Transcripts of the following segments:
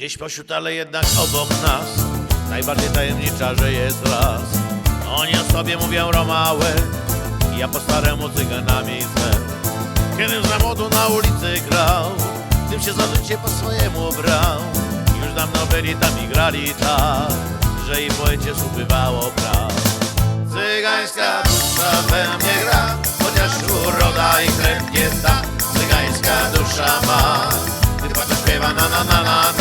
Gdzieś pośród, ale jednak obok nas Najbardziej tajemnicza, że jest las. Oni o sobie mówią Romałę Ja po staremu cyganami złem Kiedy za młodu na ulicy grał Tym się za życie po swojemu brał. Już dawno byli tam i grali tak Że i poecie bywało praw. Cygańska dusza we mnie gra Chociaż uroda i krew nie ta Cygańska dusza ma Gdy patrzę śpiewa na na na na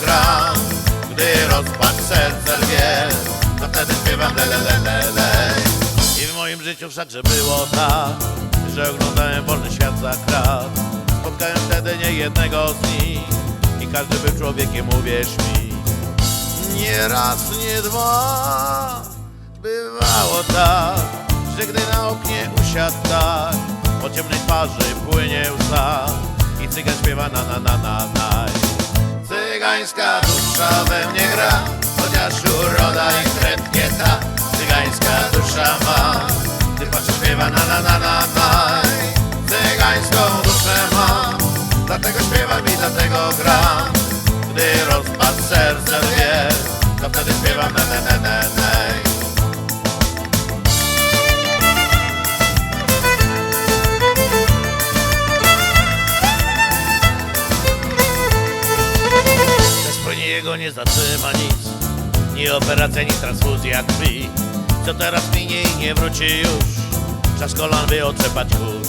gram Gdy rozpacz serce rwie To wtedy śpiewam le le le le le. I w moim życiu wszakże było tak Że oglądałem wolny świat za krat. Spotkałem wtedy nie jednego z nich I każdy był człowiekiem, uwierz mi nie raz, nie dwa Bywało tak, że gdy na oknie usiadł tak Po ciemnej twarzy płynie łza I cygan śpiewa na na na na na Cygańska dusza we mnie gra Chociaż uroda i krew ta Cygańska dusza ma. Gdy patrzę śpiewa na na na na na Cygańską duszę ma. Dlatego śpiewam i dlatego gram Gdy rozpad serce rwie To wtedy śpiewam ne ne ne ne ne jego nie zatrzyma nic. Ni operacja, ni transfuzja krwi Co teraz minie i nie wróci już. Czas kolan by otrzepać kurz.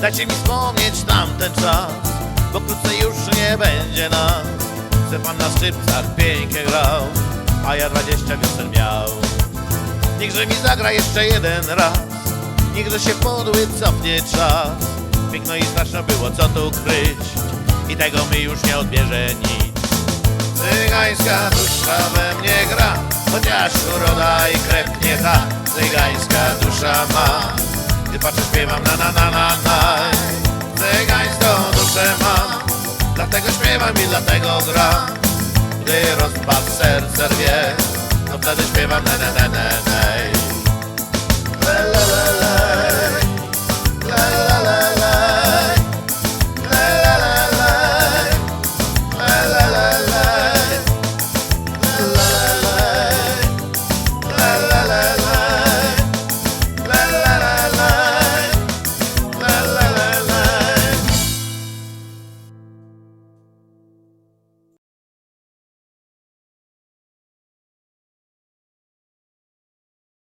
Dajcie mi wspomnieć tamten czas Bo wkrótce już nie będzie nas. Pan na skrzypcach pięknie grał A ja dwadzieścia wiosen miał. Niechże mi zagra jeszcze jeden raz Niechże się podły cofnie czas. Piękno i straszno było co tu kryć I tego mi już nie odbierze nic Cygańska dusza we mnie gra Chociaż uroda i krew nie ta. Cygańska dusza ma. Gdy patrzę śpiewam na na na na na. Cygańską duszę mam Dlatego śpiewam i dlatego gram Gdy rozpad serce rwie To wtedy śpiewam ne ne ne ne ne